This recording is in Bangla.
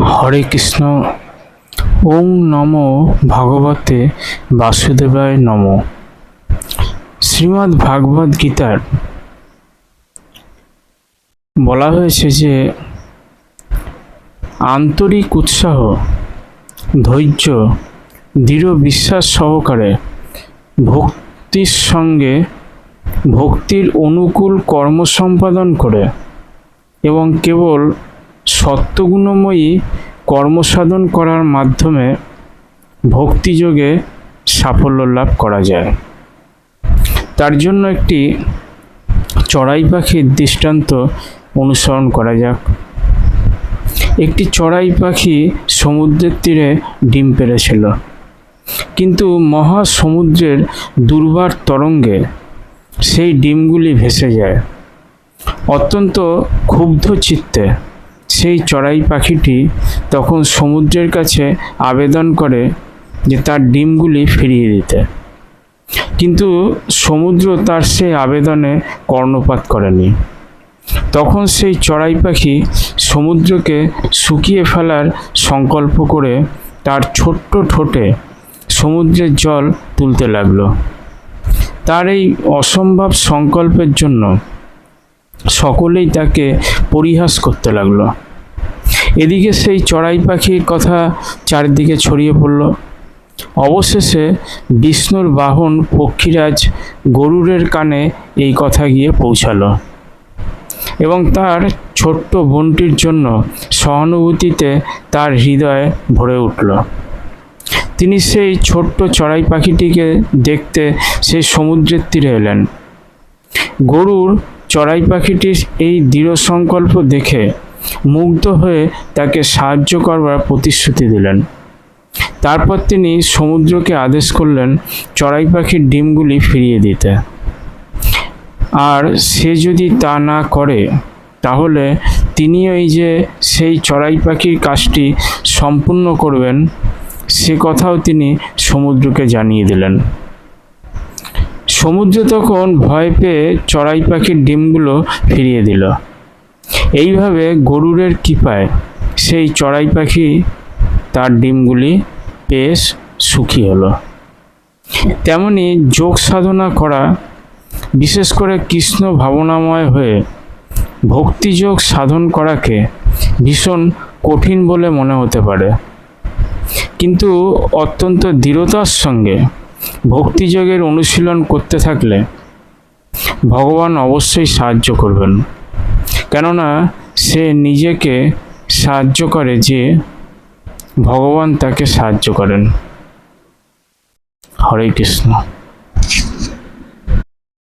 হরে কৃষ্ণ। ওং নম ভগবতে বাসুদেবায় নম। শ্রীমদ্ ভাগবত গীতার বলা হয়েছে যে, আন্তরিক উৎসাহ, ধৈর্য, দৃঢ় বিশ্বাস সহকারে ভক্তির সঙ্গে ভক্তির অনুকূল কর্ম সম্পাদন করে এবং কেবল সত্যগুণময়ী কর্মসাধন করার মাধ্যমে ভক্তিযোগে সাফল্য লাভ করা যায়। তার জন্য একটি চড়াই পাখির দৃষ্টান্ত অনুসরণ করা যাক। একটি চড়াই পাখি সমুদ্রের তীরে ডিম পেড়েছিল কিন্তু মহা সমুদ্রের দুর্বার তরঙ্গে সেই ডিমগুলি ভেসে যায়। অত্যন্ত ক্ষুব্ধ চিত্তে সেই চড়াই পাখিটি তখন সমুদ্রের কাছে আবেদন করে যে তার ডিমগুলি ফিরিয়ে দিতে। কিন্তু সমুদ্র তার সেই আবেদনে কর্ণপাত করেনি। তখন সেই চড়াই পাখি সমুদ্রকে শুকিয়ে ফেলার সংকল্প করে তার ছোট্ট ঠোঁটে সমুদ্রের জল তুলতে লাগল। তার এই অসম্ভব সংকল্পের জন্য সকলেই তাকে পরিহাস করতে লাগল। এদিকে সেই চড়াই পাখির কথা চারিদিকে ছড়িয়ে পড়ল। অবশেষে বিষ্ণুর বাহন পক্ষীরাজ গরুরের কানে এই কথা গিয়ে পৌঁছালো এবং তার ছোট্ট বোনটির জন্য সহানুভূতিতে তার হৃদয় ভরে উঠল। তিনি সেই ছোট্ট চড়াই পাখিটিকে দেখতে সেই সমুদ্রের তীরে এলেন। গরুর চড়াই পাখিটির এই দৃঢ় সংকল্প দেখে মুগ্ধ হয়ে তাকে সাহায্য করবার প্রতিশ্রুতি দিলেন। তারপর তিনি সমুদ্রকে আদেশ করলেন চড়াই পাখির ডিমগুলি ফিরিয়ে দিতে। আর সে যদি তা না করে, তাহলে তিনি ওই যে সেই চড়াই পাখির কাজটি সম্পূর্ণ করবেন, সে কথাও তিনি সমুদ্রকে জানিয়ে দিলেন। সমুদ্র তখন ভয় পেয়ে চড়াই পাখির ডিমগুলো ফিরিয়ে দিল। এইভাবে গরুরের কৃপায় সেই চড়াই পাখি তার ডিমগুলি পেয়ে সুখী হলো। তেমনি যোগ সাধনা করা, বিশেষ করে কৃষ্ণ ভাবনাময় হয়ে ভক্তিযোগ সাধন করাকে ভীষণ কঠিন বলে মনে হতে পারে। কিন্তু অত্যন্ত দৃঢ়তার সঙ্গে ভক্তিযোগের অনুশীলন করতে থাকলে ভগবান অবশ্যই সাহায্য করবেন। কেননা সে নিজেকে সাহায্য করে যে ভগবান তাকে সাহায্য করেন। হরে কৃষ্ণ।